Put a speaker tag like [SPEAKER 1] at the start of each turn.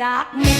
[SPEAKER 1] จากนี้